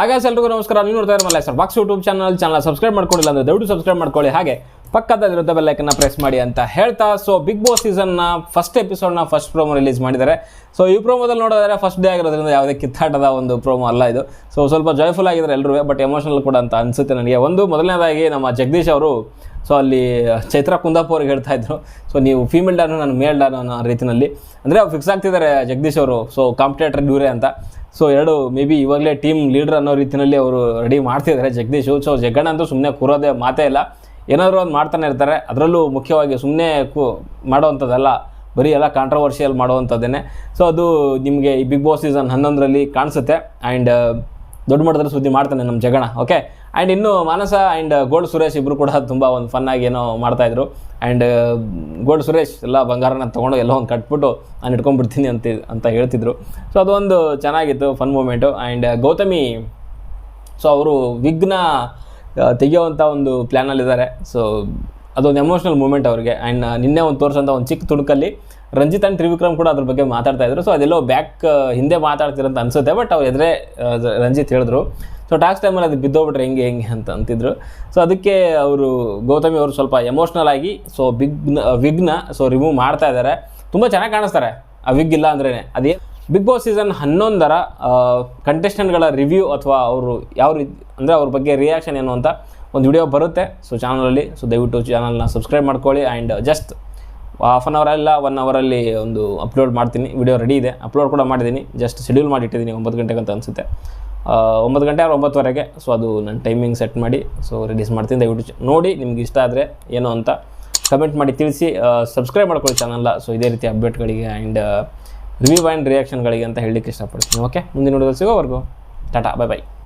ಹಾಗಾಗಿ ಎಲ್ರಿಗೂ ನಮಸ್ಕಾರ. ನೀವು ನೋಡ್ತಾ ಇರೋ sir box YouTube channel channel subscribe ಮಾಡ್ಕೊಂಡಿಲ್ಲ ಅಂದ್ರೆ ದಯವಿಟ್ಟು ಸಬ್ಸ್ಕ್ರೈಬ್ ಮಾಡ್ಕೊಳ್ಳಿ. ಹಾಗೆ ಪಕ್ಕದಲ್ಲಿರುತ್ತೆ ಬೆಲ್ಲೈಕನ್ನ ಪ್ರೆಸ್ ಮಾಡಿ ಅಂತ ಹೇಳ್ತಾ. ಸೊ ಬಿಗ್ ಬಾಸ್ ಸೀಸನ್ನ ಫಸ್ಟ್ ಎಪಿಸೋಡ್ನ ಫಸ್ಟ್ ಪ್ರೋಮೋ ರಿಲೀಸ್ ಮಾಡಿದ್ದಾರೆ. ಸೊ ಈ ಪ್ರೋಮೋದಲ್ಲಿ ನೋಡಿದ್ರೆ ಫಸ್ಟ್ ಡೇ ಆಗಿರೋದ್ರಿಂದ ಯಾವುದೇ ಕಿತ್ತಾಟದ ಒಂದು ಪ್ರೋಮೋ ಅಲ್ಲ ಇದು. ಸೊ ಸ್ವಲ್ಪ ಜಾಯ್ಫುಲ್ ಆಗಿದ್ದಾರೆ ಎಲ್ಲರೂ ಬಟ್ ಎಮೋಷನಲ್ ಕೂಡ ಅಂತ ಅನಿಸುತ್ತೆ ನನಗೆ. ಒಂದು, ಮೊದಲನೇದಾಗಿ ನಮ್ಮ ಜಗದೀಶ್ ಅವರು ಸೊ ಅಲ್ಲಿ ಚೈತ್ರ ಕುಂದಾಪುರ್ಗೆ ಹೇಳ್ತಾ ಇದ್ರು. ಸೊ ನೀವು ಫೀಮೇಲ್ ಡಾನು, ನಾನು ಮೇಲ್ ಡಾನು ಅನ್ನೋ ರೀತಿಯಲ್ಲಿ ಅಂದರೆ ಅವ್ರು ಫಿಕ್ಸ್ ಆಗ್ತಿದ್ದಾರೆ ಜಗದೀಶ್ ಅವರು. ಸೊ ಕಾಂಪಿಟೇಟರ್ ಇವರೇ ಅಂತ. ಸೊ ಎರಡು ಮೇ ಬಿ ಇವಾಗಲೇ ಟೀಮ್ ಲೀಡರ್ ಅನ್ನೋ ರೀತಿಯಲ್ಲಿ ಅವರು ರೆಡಿ ಮಾಡ್ತಿದ್ದಾರೆ ಜಗದೀಶು. ಸೊ ಜಗ್ಗಣ್ಣ ಅಂತೂ ಸುಮ್ಮನೆ ಕೂರೋದೇ ಮಾತೇ ಇಲ್ಲ. ಏನಾದರೂ ಒಂದು ಮಾಡ್ತಾನೆ ಇರ್ತಾರೆ. ಅದರಲ್ಲೂ ಮುಖ್ಯವಾಗಿ ಸುಮ್ಮನೆ ಕು, ಮಾಡೋವಂಥದ್ದಲ್ಲ. ಬರೀ ಎಲ್ಲ ಕಾಂಟ್ರವರ್ಷಿಯಲ್ ಮಾಡುವಂಥದ್ದೇನೆ. ಸೊ ಅದು ನಿಮಗೆ ಈ ಬಿಗ್ ಬಾಸ್ ಸೀಸನ್ ಹನ್ನೊಂದರಲ್ಲಿ ಕಾಣಿಸುತ್ತೆ. ಆ್ಯಂಡ್ ದೊಡ್ಡ ಮಟ್ಟದಲ್ಲಿ ಸುದ್ದಿ ಮಾಡ್ತಾನೆ ನಮ್ಮ ಜಗಣ ಓಕೆ ಆ್ಯಂಡ್ ಇನ್ನು ಮಾನಸ ಆ್ಯಂಡ್ ಗೋಲ್ಡ್ ಸುರೇಶ್ ಇಬ್ಬರು ಕೂಡ ತುಂಬ ಒಂದು ಫನ್ನಾಗಿ ಏನೋ ಮಾಡ್ತಾಯಿದ್ರು ಆ್ಯಂಡ್ ಗೋಲ್ಡ್ ಸುರೇಶ್ ಎಲ್ಲ ಬಂಗಾರನ ತೊಗೊಂಡು ಎಲ್ಲೋ ಒಂದು ಕಟ್ಬಿಟ್ಟು ನಾನು ಇಟ್ಕೊಂಡ್ಬಿಡ್ತೀನಿ ಅಂತ ಅಂತ ಹೇಳ್ತಿದ್ರು. ಸೊ ಅದೊಂದು ಚೆನ್ನಾಗಿತ್ತು fun moment and Gautami so ಅವರು ವಿಘ್ನ ತೆಗೆಯುವಂಥ ಒಂದು ಪ್ಲ್ಯಾನಲ್ಲಿದ್ದಾರೆ ಸೊ ಅದೊಂದು ಎಮೋಷ್ನಲ್ ಮೂಮೆಂಟ್ ಅವ್ರಿಗೆ. ಆ್ಯಂಡ್ ನಿನ್ನೆ ಒಂದು ತೋರಿಸೋಂಥ ಒಂದು ಚಿಕ್ಕ ತುಣುಕಲ್ಲಿ ರಂಜಿತ್ ಆ್ಯಂಡ್ ತ್ರಿವಿಕ್ರಮ್ ಕೂಡ ಅದ್ರ ಬಗ್ಗೆ ಮಾತಾಡ್ತಾ ಇದ್ರು. ಸೊ ಅದೆಲ್ಲೋ ಬ್ಯಾಕ್ ಹಿಂದೆ ಮಾತಾಡ್ತಿರಂತ ಅನ್ಸುತ್ತೆ ಬಟ್ ಅವ್ರು ಎದುರೇ ರಂಜಿತ್ ಹೇಳಿದ್ರು. ಸೊ ಟಾಕ್ಸ್ ಟೈಮಲ್ಲಿ ಅದು ಬಿದ್ದೋಗ್ಬಿಟ್ರೆ ಹೆಂಗೆ ಹೆಂಗೆ ಅಂತ ಅಂತಿದ್ರು. ಸೊ ಅದಕ್ಕೆ ಅವರು, ಗೌತಮಿ ಅವರು ಸ್ವಲ್ಪ ಎಮೋಷ್ನಲ್ ಆಗಿ ಸೊ ಬಿಗ್ನ ವಿಗ್ನ ಸೊ ರಿಮೂವ್ ಮಾಡ್ತಾ ಇದ್ದಾರೆ ತುಂಬ ಚೆನ್ನಾಗಿ ಕಾಣಿಸ್ತಾರೆ. ಆ ವಿಗ್ ಇಲ್ಲ ಅಂದ್ರೇ ಅದೇ ಬಿಗ್ ಬಾಸ್ ಸೀಸನ್ ಹನ್ನೊಂದರ ಕಂಟೆಸ್ಟೆಂಟ್ಗಳ ರಿವ್ಯೂ ಅಥವಾ ಅವರು ಯಾವ ರೀತಿ, ಅಂದರೆ ಅವ್ರ ಬಗ್ಗೆ ರಿಯಾಕ್ಷನ್ ಏನು ಅಂತ ಒಂದು ವಿಡಿಯೋ ಬರುತ್ತೆ. ಸೊ ಚಾನಲಲ್ಲಿ ಸೊ ದಯವಿಟ್ಟು ಚಾನಲ್ನ ಸಬ್ಸ್ಕ್ರೈಬ್ ಮಾಡ್ಕೊಳ್ಳಿ. And just half an hour ಇಲ್ಲ ಒನ್ ಅವರಲ್ಲಿ ಒಂದು ಅಪ್ಲೋಡ್ ಮಾಡ್ತೀನಿ. ವಿಡಿಯೋ ರೆಡಿ ಇದೆ. ಅಪ್ಲೋಡ್ ಕೂಡ ಮಾಡಿದ್ದೀನಿ. ಜಸ್ಟ್ ಶೆಡ್ಯೂಲ್ ಮಾಡಿ ಇಟ್ಟಿದ್ದೀನಿ ಒಂಬತ್ತು ಗಂಟೆಗೆ ಅಂತ ಅನಿಸುತ್ತೆ. ಒಂಬತ್ತು ಗಂಟೆ ಅವ್ರು ಒಂಬತ್ತುವರೆಗೆ. ಸೊ ಅದು ನನ್ನ ಟೈಮಿಂಗ್ ಸೆಟ್ ಮಾಡಿ ಸೊ ರಿಲೀಸ್ ಮಾಡ್ತೀನಿ. ದಯವಿಟ್ಟು ನೋಡಿ, ನಿಮ್ಗೆ ಇಷ್ಟ ಆದರೆ ಏನು ಅಂತ ಕಮೆಂಟ್ ಮಾಡಿ ತಿಳಿಸಿ. ಸಬ್ಸ್ಕ್ರೈಬ್ ಮಾಡ್ಕೊಳ್ಳಿ ಚಾನಲ್ನ ಸೊ ಇದೇ ರೀತಿ ಅಪ್ಡೇಟ್ಗಳಿಗೆ ಆ್ಯಂಡ್ ರಿವ್ಯೂ ಆ್ಯಂಡ್ ರಿಯಾಕ್ಷನ್ಗಳಿಗೆ ಅಂತ ಹೇಳಲಿಕ್ಕೆ ಇಷ್ಟಪಡ್ತೀನಿ. ಓಕೆ ಮುಂದಿನ ನೋಡೋದು ಸಿಗೋವರೆಗೂ. Tata bye bye